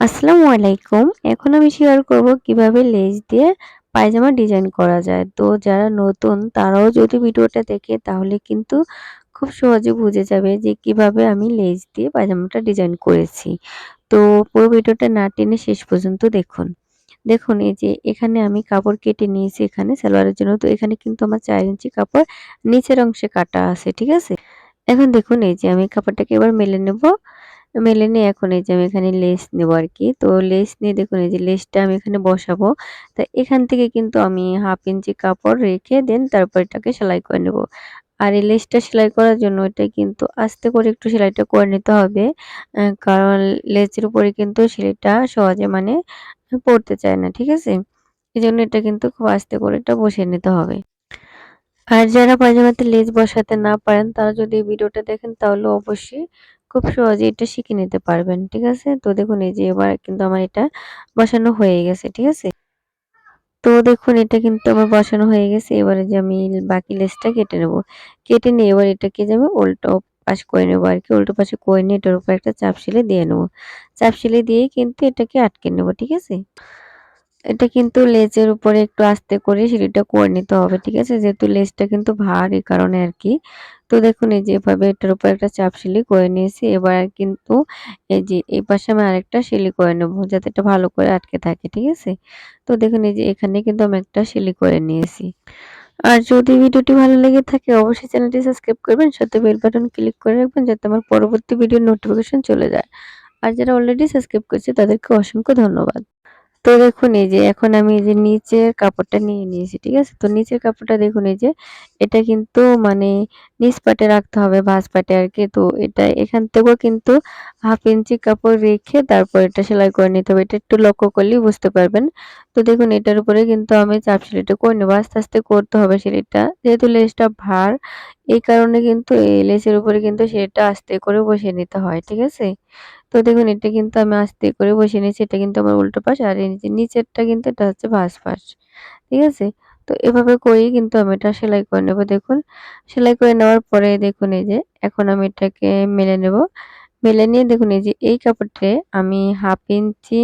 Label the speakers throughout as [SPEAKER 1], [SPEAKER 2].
[SPEAKER 1] আসসালামু আলাইকুম। এখন আমি শেয়ার করব কীভাবে লেজ দিয়ে পায়জামা ডিজাইন করা যায়। তো যারা নতুন তারাও যদি ভিডিওটা দেখে তাহলে কিন্তু খুব সহজে বুঝে যাবে যে কীভাবে আমি লেজ দিয়ে পায়জামাটা ডিজাইন করেছি। তো পুরো ভিডিওটা না টেনে শেষ পর্যন্ত দেখুন। দেখুন এই যে এখানে আমি কাপড় কেটে নিয়েছি এখানে সালোয়ারের জন্য। তো এখানে কিন্তু আমার ৪ ইঞ্চি কাপড় নিচের অংশে কাটা আছে, ঠিক আছে? এখন দেখুন এই যে আমি কাপড়টাকে এবার মেলে নেব। মেলে নিয়ে এখন এই যে আমি এখানে লেস নেব আরকি। তো লেস নিয়ে দেখুন এই যে লেসটা আমি এখানে বসাবো। তো এখান থেকে কিন্তু আমি হাফ ইঞ্চি কাপড় রেখে দেন তারপর এটাকে সেলাই করে নেব। আর এই লেসটা সেলাই করার জন্য এটা কিন্তু আস্তে করে একটু সেলাইটা করে নিতে হবে। কারণ লেসের উপরে কিন্তু সেলাইটা সহজে মানে পড়তে চায় না, ঠিক আছে? এই জন্য এটা কিন্তু খুব আস্তে করে এটা বসিয়ে নিতে হবে। আর যারা পায়জামাতে লেস বসাতে না পারেন তারা যদি ভিডিওটা দেখেন তাহলে অবশ্যই খুব সহজেই এটা শিখে নিতে পারবেন। ঠিক আছে? তো দেখুন, এই যে এবার কিন্তু আমার এটা বসানো হয়ে গেছে। ঠিক আছে? তো দেখুন, এটা কিন্তু আমার বসানো হয়ে গেছে। এবারে যে আমি বাকি লেসটা কেটে নেব। কেটে নিয়ে এবার এটাকে যে আমি উল্টো পাশ করে নেব আরকি। উল্টো পাশে করে নিয়ে এটার উপর একটা চাপ সেলাই দিয়ে নেব। চাপ সেলাই দিয়েই কিন্তু এটাকে আটকে নেব। ঠিক আছে? এটা কিন্তু লেজের উপরে একটু আস্তে করে সিঁড়িটা করে নিতে হবে। ঠিক আছে? যেহেতু লেজটা কিন্তু ভার কারণে আরকি। তো দেখুন, এই যে এভাবে এটার উপর একটা চাপ শিলি করে নিয়েছি। এবার কিন্তু এই যে এই পাশে আমি আরেকটা শিলি করে নেব, যাতে এটা ভালো করে আটকে থাকে। ঠিক আছে? তো দেখুন, এই যে এখানে কিন্তু আমি একটা শিলি করে নিয়েছি। আর যদি ভিডিওটি ভালো লেগে থাকে, অবশ্যই চ্যানেলটি সাবস্ক্রাইব করবেন, সাথে বেল বাটন ক্লিক করে রাখবেন, যাতে আমার পরবর্তী ভিডিওর নোটিফিকেশন চলে যায়। আর যারা অলরেডি সাবস্ক্রাইব করেছে, তাদেরকে অসংখ্য ধন্যবাদ। তো দেখুন এই যে এখন আমি এই যে নিচের কাপড়টা নিয়ে নিয়েছি, ঠিক আছে? তো নিচের কাপড়টা দেখুন এই যে, এটা কিন্তু মানে নিচ পাটে রাখতে হবে, ভাঁজ পাটে আর কি। তো এটা এখান থেকেও কিন্তু হাফ ইঞ্চি কাপড় রেখে তারপর এটা সেলাই করে নিতে হবে। এটা একটু লক্ষ্য করলেই বুঝতে পারবেন। তো দেখুন এটার উপরে কিন্তু আমি চাপ সেলাইটা করে নেব। আস্তে আস্তে করতে হবে সেলাইটা। যেহেতু লেসটা ভার, এই কারণে কিন্তু এই লেসের উপরে কিন্তু সেটা আস্তে করে বসিয়ে নিতে হয়, ঠিক আছে? তো দেখুন, এটা কিন্তু আমি আস্তে করে বসিয়ে নিয়েছি। এটা কিন্তু আমার উল্টো পাশ আর এই নিচেরটা কিন্তু এটা হচ্ছে ভাঁজ পাশ, ঠিক আছে? তো এভাবে করেই কিন্তু আমি এটা সেলাই করে নেব। দেখুন, সেলাই করে নেওয়ার পরে দেখুন এই যে এখন আমি এটাকে মেলে নেব। মেলে নিয়ে দেখুন এই যে এই কাপড়টে আমি হাফ ইঞ্চি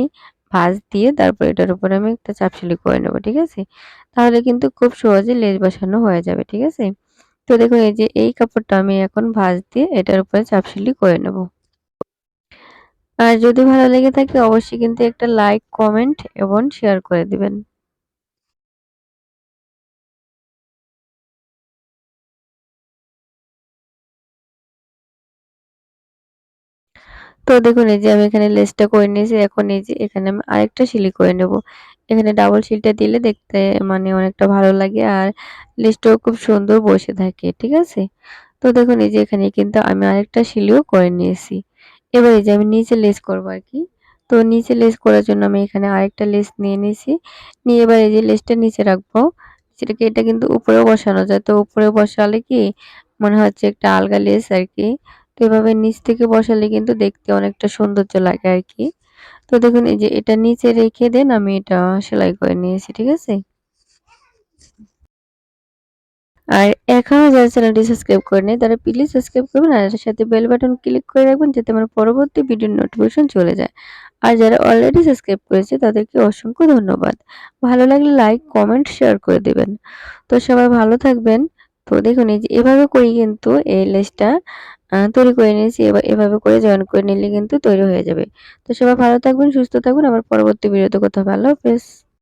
[SPEAKER 1] ভাঁজ দিয়ে তারপর এটার উপরে আমি একটা চাপ সেলাই করে নেব, ঠিক আছে? তাহলে কিন্তু খুব সহজে লেজ বসানো হয়ে যাবে, ঠিক আছে? তো দেখুন এই যে এই কাপড়টা আমি এখন ভাঁজ দিয়ে এটার উপরে চাপ সেলাই করে নেব। আর যদি ভালো লেগে থাকে, অবশ্যই কিন্তু একটা লাইক কমেন্ট এবং শেয়ার করে দিবেন। তো দেখুন, এই যে আমি এখানে লেসটা করে নিয়েছি। এখন এই যে এখানে আমি আরেকটা সিলি করে নেব। এখানে ডাবল সিলটা দিলে দেখতে মানে অনেকটা ভালো লাগে আর লেসটাও খুব সুন্দর বসে থাকে, ঠিক আছে? তো দেখুন, এই যে এখানে কিন্তু আমি আরেকটা সিলিও করে নিয়েছি। এবার এই যে আমি নিচে লেস করব আর কি। তো নিচে লেস করার জন্য আমি এখানে আরেকটা লেস নিয়ে নিয়েছি। নিয়ে এবার এই যে লেসটা নিচে রাখব, সেটাকে এটা কিন্তু উপরেও বসানো যায়। তো উপরে বসালে কি মনে হচ্ছে একটা আলগা লেস আর কি। তো এভাবে নিচ থেকে বসালে কিন্তু দেখতে অনেকটা সৌন্দর্য লাগে আর কি। তো দেখুন, এই যে এটা নিচে রেখে দেন, আমি এটা সেলাই করে নিয়েছি, ঠিক আছে? আর এখনও যারা চ্যানেলটি সাবস্ক্রাইব করে নেই তারা প্লিজ সাবস্ক্রাইব করবেন আর সাথে বেল বাটন ক্লিক করে রাখবেন যাতে আমার পরবর্তী ভিডিওর নোটিফিকেশন চলে যায়। আর যারা অলরেডি সাবস্ক্রাইব করেছে, তাদেরকে অসংখ্য ধন্যবাদ। ভালো লাগলে লাইক কমেন্ট শেয়ার করে দেবেন। তো সবাই ভালো থাকবেন। তো দেখুন, এই যে এভাবে করি কিন্তু এই লেসটা তৈরি করে নিয়েছি। এবার এভাবে করে জয়েন করে নিলে কিন্তু তৈরি হয়ে যাবে। তো সবাই ভালো থাকবেন, সুস্থ থাকবেন। আবার পরবর্তী ভিডিওতে কথা ভালো হাফেজ।